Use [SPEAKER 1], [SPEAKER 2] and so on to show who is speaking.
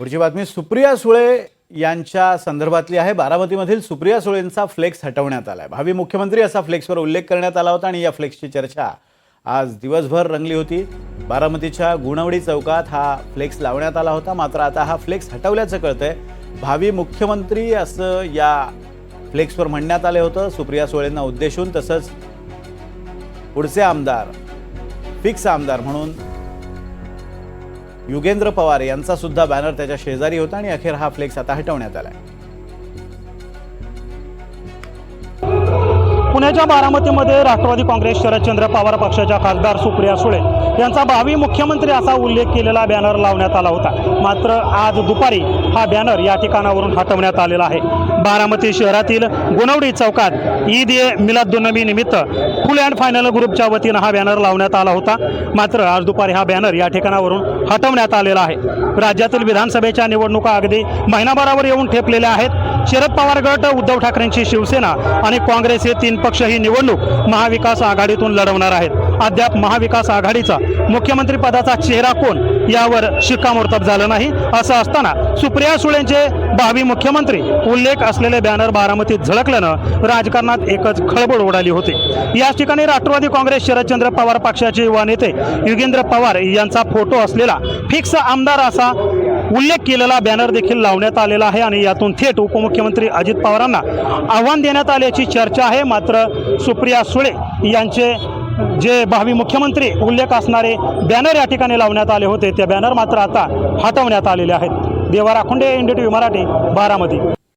[SPEAKER 1] पुढची बातमी सुप्रिया सुळे यांच्या संदर्भातली आहे. बारामतीमधील सुप्रिया सुळेंचा फ्लेक्स हटवण्यात आला आहे भावी मुख्यमंत्री असा फ्लेक्सवर उल्लेख करण्यात आला होता आणि या फ्लेक्सची चर्चा आज दिवसभर रंगली होती. बारामतीच्या गुणवडी चौकात हा फ्लेक्स लावण्यात आला होता. मात्र आता हा फ्लेक्स हटवल्याचं कळतंय. भावी मुख्यमंत्री असं या फ्लेक्सवर म्हणण्यात आले होतं. सुप्रिया सुळेंना उद्देशून तसंच पुढचे आमदार फिक्स आमदार म्हणून युगेंद्र पवार यांचा सुद्धा बॅनर त्याच्या शेजारी होता आणि अखेर हा फ्लेक्स आता हटवण्यात आला आहे
[SPEAKER 2] पुण्याच्या बारामतीमध्ये राष्ट्रवादी काँग्रेस शरदचंद्र पवार पक्षाच्या खासदार सुप्रिया सुळे यांचा भावी मुख्यमंत्री असा उल्लेख केलेला बॅनर लावण्यात आला होता. मात्र आज दुपारी हा बॅनर या ठिकाणावरून हटवण्यात आलेला आहे. बारामती शहरातील गुणवडी चौकात ईद ए मिलादुन्नबी निमित्त फुल अँड फायनल ग्रुपच्या वतीनं हा बॅनर लावण्यात आला होता. मात्र आज दुपारी हा बॅनर या ठिकाणावरून हटवण्यात आलेला आहे. राज्यातील विधानसभेच्या निवडणुका अगदी महिनाभरावर येऊन ठेपलेल्या आहेत. शरद पवार गट उद्धव ठाकरेंची शिवसेना आणि काँग्रेस हे तीन पक्ष ही निवडणूक महाविकास आघाडीतून लढवणार आहेत. अद्याप महाविकास आघाडीचा मुख्यमंत्री पदाचा चेहरा कोण यावर शिक्कामोर्तब झालं नाही. असं असताना सुप्रिया सुळेंचे भावी मुख्यमंत्री उल्लेख असलेले बॅनर बारामतीत झळकल्यानं राजकारणात एकच खळबळ उडाली होती. याच ठिकाणी राष्ट्रवादी काँग्रेस शरदचंद्र पवार पक्षाचे युवा नेते युगेंद्र पवार यांचा फोटो असलेला फिक्स आमदार असा उल्लेख केलेला बॅनर देखील लावण्यात आलेला आहे आणि यातून थेट उपमुख्यमंत्री अजित पवारांना आव्हान देण्यात आल्याची चर्चा आहे. मात्र सुप्रिया सुळे यांचे जे भावी मुख्यमंत्री उल्लेख असणारे बॅनर या ठिकाणी लावण्यात आले होते. ते बॅनर मात्र आता हटवण्यात आलेले आहेत. Deva Rakhunde India T V Marathi Baramati.